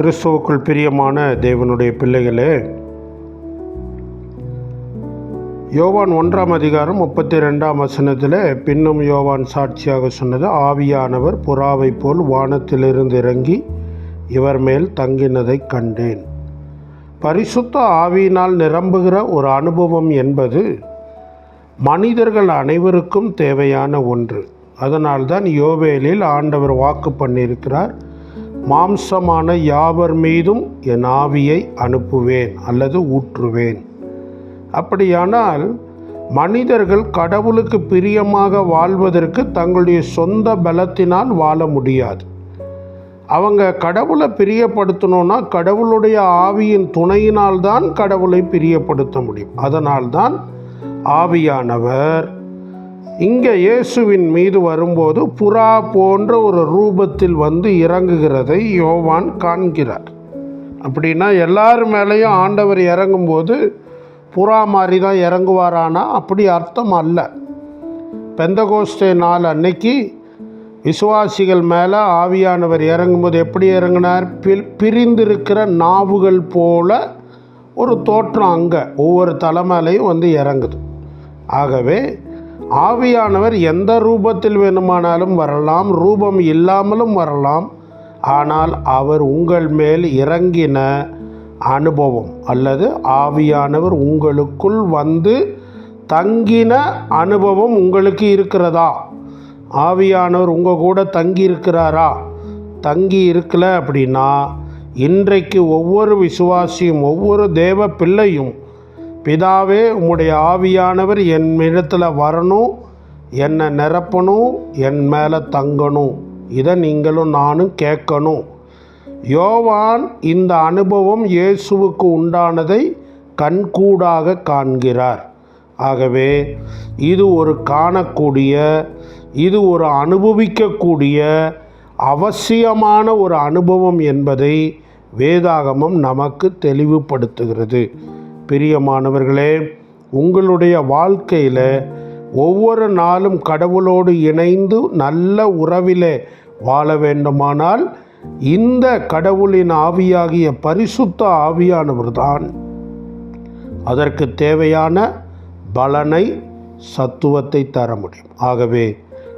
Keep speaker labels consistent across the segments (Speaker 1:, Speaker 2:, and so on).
Speaker 1: கிறிஸ்துவுக்குள் பிரியமான தேவனுடைய பிள்ளைகளே யோவான் ஒன்றாம் அதிகாரம் முப்பத்தி ரெண்டாம் வசனத்தில் பின்னும் யோவான் சாட்சியாக சொன்னது ஆவியானவர் புறாவை போல் வானத்திலிருந்து இறங்கி இவர் மேல் தங்கினதைக் கண்டேன். பரிசுத்த ஆவியினால் நிரம்புகிற ஒரு அனுபவம் என்பது மனிதர்கள் அனைவருக்கும் தேவையான ஒன்று. அதனால்தான் யோவேலில் ஆண்டவர் வாக்கு பண்ணியிருக்கிறார். மாம்சமான யாவர் மீதும் என் ஆவியை அனுப்புவேன் அல்லது ஊற்றுவேன். அப்படியானால் மனிதர்கள் கடவுளுக்கு பிரியமாக வாழ்வதற்கு தங்களுடைய சொந்த பலத்தினால் வாழ முடியாது. அவங்க கடவுளை பிரியப்படுத்தணும்னா கடவுளுடைய ஆவியின் துணையினால் தான் கடவுளை பிரியப்படுத்த முடியும். அதனால்தான் ஆவியானவர் இங்கே இயேசுவின் மீது வரும்போது புறா போன்ற ஒரு ரூபத்தில் வந்து இறங்குகிறதை யோவான் காண்கிறார். அப்படின்னா எல்லார் மேலேயும் ஆண்டவர் இறங்கும்போது புறா மாதிரி தான் இறங்குவாரானா? அப்படி அர்த்தம் அல்ல. பெந்தகோஸ்டே நாள் அன்னைக்கு விசுவாசிகள் மேலே ஆவியானவர் இறங்கும்போது எப்படி இறங்கினார்? பி பிரிந்திருக்கிற நாவுகள் போல ஒரு தோற்றம் அங்கே ஒவ்வொரு தலைமையிலையும் வந்து இறங்குது. ஆகவே ஆவியானவர் எந்த ரூபத்தில் வேணுமானாலும் வரலாம் ரூபம் இல்லாமலும் வரலாம். ஆனால் அவர் உங்கள் மேல் இறங்கின அனுபவம் அல்லது ஆவியானவர் உங்களுக்குள் வந்து தங்கின அனுபவம் உங்களுக்கு இருக்கிறதா? ஆவியானவர் உங்கள் கூட தங்கி இருக்கிறாரா தங்கி இருக்கல அப்படின்னா இன்றைக்கு ஒவ்வொரு விசுவாசியும் ஒவ்வொரு தேவ பிள்ளையும் பிதாவே உம்முடைய ஆவியானவர் என் இடத்துல வரணும் என்னை நிரப்பணும் என் மேலே தங்கணும். இதை நீங்களும் நானும் கேட்கணும். யோவான் இந்த அனுபவம் இயேசுவுக்கு உண்டானதை கண்கூடாக காண்கிறார். ஆகவே இது ஒரு காணக்கூடிய இது ஒரு அனுபவிக்கக்கூடிய அவசியமான ஒரு அனுபவம் என்பதை வேதாகமம் நமக்கு தெளிவுபடுத்துகிறது. பிரியமானவர்களே உங்களுடைய வாழ்க்கையில் ஒவ்வொரு நாளும் கடவுளோடு இணைந்து நல்ல உறவிலே வாழ வேண்டுமானால் இந்த கடவுளின் ஆவியாகிய பரிசுத்த ஆவியானவர் தான். அதற்கு தேவையான பலனை சத்துவத்தை தர முடியும். ஆகவே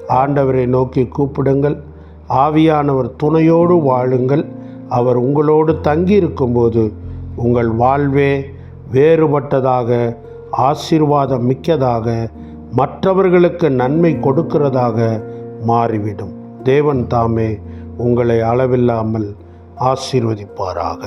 Speaker 1: ஆண்டவரை நோக்கி கூப்பிடுங்கள். ஆவியானவர் துணையோடு வாழுங்கள். அவர் உங்களோடு தங்கியிருக்கும்போது உங்கள் வாழ்வே வேறுபட்டதாக ஆசீர்வாதம் மிக்கதாக மற்றவர்களுக்கு நன்மை கொடுக்கிறதாக மாறிவிடும். தேவன் தாமே உங்களை அளவில்லாமல் ஆசீர்வதிப்பாராக.